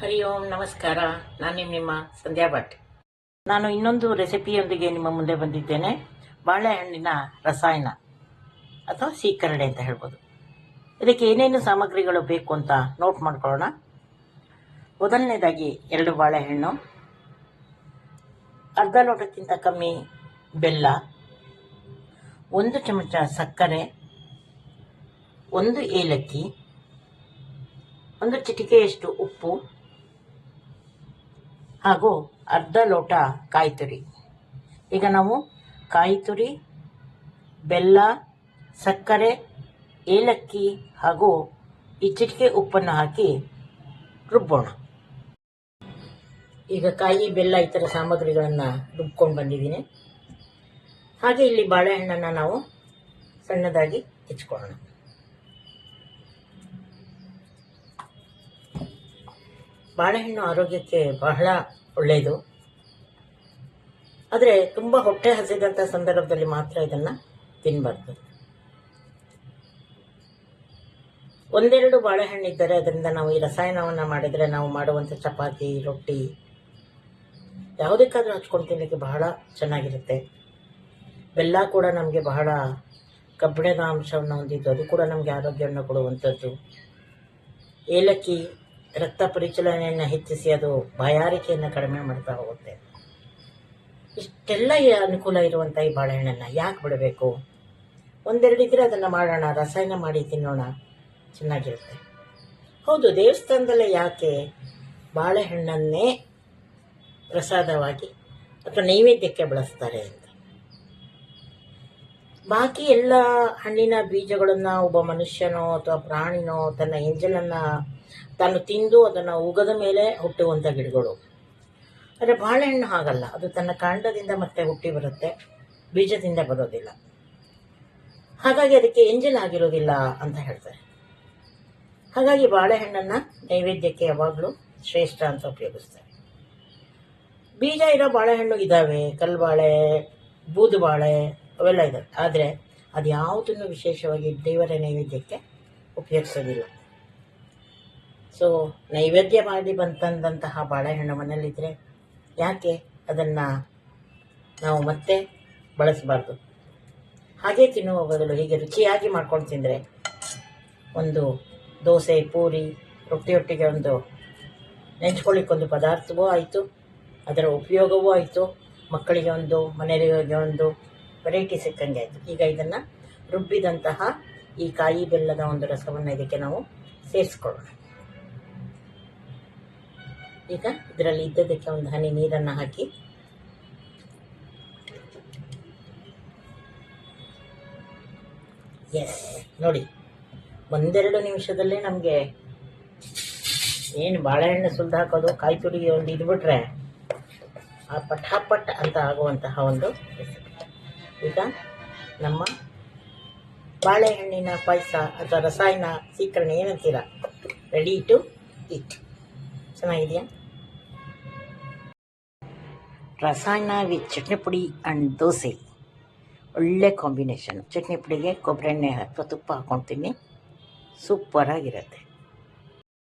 ಹರಿ ಓಂ, ನಮಸ್ಕಾರ. ನಾನು ನಿಮ್ಮ ನಿಮ್ಮ ಸಂಧ್ಯಾ ಭಟ್. ನಾನು ಇನ್ನೊಂದು ರೆಸಿಪಿಯೊಂದಿಗೆ ನಿಮ್ಮ ಮುಂದೆ ಬಂದಿದ್ದೇನೆ. ಬಾಳೆಹಣ್ಣಿನ ರಸಾಯನ ಅಥವಾ ಸೀಕರಣೆ ಅಂತ ಹೇಳ್ಬೋದು. ಇದಕ್ಕೆ ಏನೇನು ಸಾಮಗ್ರಿಗಳು ಬೇಕು ಅಂತ ನೋಟ್ ಮಾಡ್ಕೊಳ್ಳೋಣ. ಮೊದಲನೇದಾಗಿ ಎರಡು ಬಾಳೆಹಣ್ಣು. ಅರ್ಧ ಲೋಟಕ್ಕಿಂತ ಕಮ್ಮಿ ಬೆಲ್ಲ. ಒಂದು ಚಮಚ ಸಕ್ಕರೆ. ಒಂದು ಏಲಕ್ಕಿ. ಒಂದು ಚಿಟಿಕೆಯಷ್ಟು ಉಪ್ಪು. ಹಾಗೂ ಅರ್ಧ ಲೋಟ ಕಾಯಿ ತುರಿ ಈಗ ನಾವು ಕಾಯಿ ತುರಿ ಬೆಲ್ಲ, ಸಕ್ಕರೆ, ಏಲಕ್ಕಿ ಹಾಗೂ ಇಚ್ಚಿಟಿಕೆ ಚಿಟಿಕೆ ಉಪ್ಪನ್ನು ಹಾಕಿ ರುಬ್ಬೋಣ. ಈಗ ಕಾಯಿ, ಬೆಲ್ಲ ಇತರ ಸಾಮಗ್ರಿಗಳನ್ನು ರುಬ್ಕೊಂಡು ಬಂದಿದ್ದೀನಿ. ಹಾಗೆ ಇಲ್ಲಿ ಬಾಳೆಹಣ್ಣನ್ನು ನಾವು ಸಣ್ಣದಾಗಿ ಹೆಚ್ಕೊಳ್ಳೋಣ. ಬಾಳೆಹಣ್ಣು ಆರೋಗ್ಯಕ್ಕೆ ಬಹಳ ಒಳ್ಳೆಯದು. ಆದರೆ ತುಂಬ ಹೊಟ್ಟೆ ಹಸಿದಂಥ ಸಂದರ್ಭದಲ್ಲಿ ಮಾತ್ರ ಇದನ್ನು ತಿನ್ನಬಾರ್ದು ಒಂದೆರಡು ಬಾಳೆಹಣ್ಣಿದ್ದರೆ ಅದರಿಂದ ನಾವು ಈ ರಸಾಯನವನ್ನು ಮಾಡಿದರೆ ನಾವು ಮಾಡುವಂಥ ಚಪಾತಿ, ರೊಟ್ಟಿ ಯಾವುದಕ್ಕಾದರೂ ಹಚ್ಕೊಂಡು ತಿನ್ನಲಿಕ್ಕೆ ಬಹಳ ಚೆನ್ನಾಗಿರುತ್ತೆ. ಬೆಲ್ಲ ಕೂಡ ನಮಗೆ ಬಹಳ ಕಬ್ಬಿಣದ ಅಂಶವನ್ನು ಹೊಂದಿದ್ದು, ಅದು ಕೂಡ ನಮಗೆ ಆರೋಗ್ಯವನ್ನು ಕೊಡುವಂಥದ್ದು. ಏಲಕ್ಕಿ ರಕ್ತ ಪರಿಚಲನೆಯನ್ನು ಹೆಚ್ಚಿಸಿ ಅದು ಬಾಯಾರಿಕೆಯನ್ನು ಕಡಿಮೆ ಮಾಡ್ತಾ ಹೋಗುತ್ತೆ. ಇಷ್ಟೆಲ್ಲ ಅನುಕೂಲ ಇರುವಂಥ ಈ ಬಾಳೆಹಣ್ಣನ್ನು ಯಾಕೆ ಬಿಡಬೇಕು? ಒಂದೆರಡು ಇದ್ರೆ ಅದನ್ನು ಮಾಡೋಣ, ರಸಾಯನ ಮಾಡಿ ತಿನ್ನೋಣ, ಚೆನ್ನಾಗಿರುತ್ತೆ. ಹೌದು, ದೇವಸ್ಥಾನದಲ್ಲೇ ಯಾಕೆ ಬಾಳೆಹಣ್ಣನ್ನೇ ಪ್ರಸಾದವಾಗಿ ಅಥವಾ ನೈವೇದ್ಯಕ್ಕೆ ಬಳಸ್ತಾರೆ ಅಂತ? ಬಾಕಿ ಎಲ್ಲ ಹಣ್ಣಿನ ಬೀಜಗಳನ್ನು ಒಬ್ಬ ಮನುಷ್ಯನೋ ಅಥವಾ ಪ್ರಾಣಿನೋ ತನ್ನ ಎಂಜಲನ್ನು ತಾನು ತಿಂದು ಅದನ್ನು ಉಗದ ಮೇಲೆ ಹುಟ್ಟುವಂಥ ಗಿಡಗಳು. ಆದರೆ ಬಾಳೆಹಣ್ಣು ಹಾಗಲ್ಲ. ಅದು ತನ್ನ ಕಾಂಡದಿಂದ ಮತ್ತೆ ಹುಟ್ಟಿ ಬರುತ್ತೆ. ಬೀಜದಿಂದ ಬರೋದಿಲ್ಲ. ಹಾಗಾಗಿ ಅದಕ್ಕೆ ಎಂಜಿನ್ ಆಗಿರೋದಿಲ್ಲ ಅಂತ ಹೇಳ್ತಾರೆ. ಹಾಗಾಗಿ ಬಾಳೆಹಣ್ಣನ್ನು ನೈವೇದ್ಯಕ್ಕೆ ಯಾವಾಗಲೂ ಶ್ರೇಷ್ಠ ಅಂತ ಉಪಯೋಗಿಸ್ತಾರೆ. ಬೀಜ ಇರೋ ಬಾಳೆಹಣ್ಣು ಇದ್ದಾವೆ ಕಲ್ಬಾಳೆ ಬೂದು ಬಾಳೆ ಅವೆಲ್ಲ ಇದ್ದಾವೆ ಆದರೆ ಅದು ಯಾವುದನ್ನು ವಿಶೇಷವಾಗಿ ದೇವರ ನೈವೇದ್ಯಕ್ಕೆ ಉಪಯೋಗಿಸೋದಿಲ್ಲ. ಸೊ ನೈವೇದ್ಯ ಮಾಡಿ ಬಂತಂದಂತಹ ಬಾಳೆಹಣ್ಣು ಮನೆಯಲ್ಲಿದ್ದರೆ ಯಾಕೆ ಅದನ್ನು ನಾವು ಮತ್ತೆ ಬಳಸಬಾರ್ದು? ಹಾಗೆ ತಿನ್ನುವ ಬದಲು ಹೀಗೆ ರುಚಿಯಾಗಿ ಮಾಡ್ಕೊಂಡು ತಿಂದರೆ ಒಂದು ದೋಸೆ, ಪೂರಿ, ರೊಟ್ಟಿಯೊಟ್ಟಿಗೆ ಒಂದು ನೆಂಚ್ಕೊಳ್ಳಿಕ್ಕೊಂದು ಪದಾರ್ಥವೂ ಆಯಿತು, ಅದರ ಉಪಯೋಗವೂ ಆಯಿತು, ಮಕ್ಕಳಿಗೆ ಒಂದು, ಮನೆಯವರಿಗೆ ಒಂದು ವೆರೈಟಿ ಸಿಕ್ಕಂಗೆ ಆಯಿತು. ಈಗ ಇದನ್ನು ರುಬ್ಬಿದಂತಹ ಈ ಕಾಯಿ ಬೆಲ್ಲದ ಒಂದು ರಸವನ್ನು ಇದಕ್ಕೆ ನಾವು ಸೇರಿಸ್ಕೊಳ್ಳೋಣ. ಈಗ ಇದರಲ್ಲಿ ಇದ್ದದಕ್ಕೆ ಒಂದು ಹನಿ ನೀರನ್ನು ಹಾಕಿ. ಎಸ್ ನೋಡಿ, ಒಂದೆರಡು ನಿಮಿಷದಲ್ಲೇ ನಮಗೆ ಏನು ಬಾಳೆಹಣ್ಣು ಸುಲ್ದು ಹಾಕೋದು, ಕಾಯಿ ತುರಿ ಒಂದು ಇದ್ಬಿಟ್ರೆ ಆ ಪಟಾಪಟ್ ಅಂತ ಆಗುವಂತಹ ಒಂದು ಈಗ ನಮ್ಮ ಬಾಳೆಹಣ್ಣಿನ ಪಾಯಸ ಅಥವಾ ರಸಾಯನ ಸೀಕರಣೆ ಏನಂತೀರ? ರೆಡಿ ಟು ಇಟ್ ಚೆನ್ನಾಗಿದೆಯಾ? ರಸಾಯನ ವಿತ್ ಚಟ್ನಿ ಪುಡಿ ಆ್ಯಂಡ್ ದೋಸೆ. ಒಳ್ಳೆ ಕಾಂಬಿನೇಷನ್ ಚಟ್ನಿ ಪುಡಿಗೆ ಕೊಬ್ಬರಿ ಎಣ್ಣೆ ಅಥವಾ ತುಪ್ಪ ಹಾಕ್ಕೊಳ್ತೀನಿ ಸೂಪರಾಗಿರುತ್ತೆ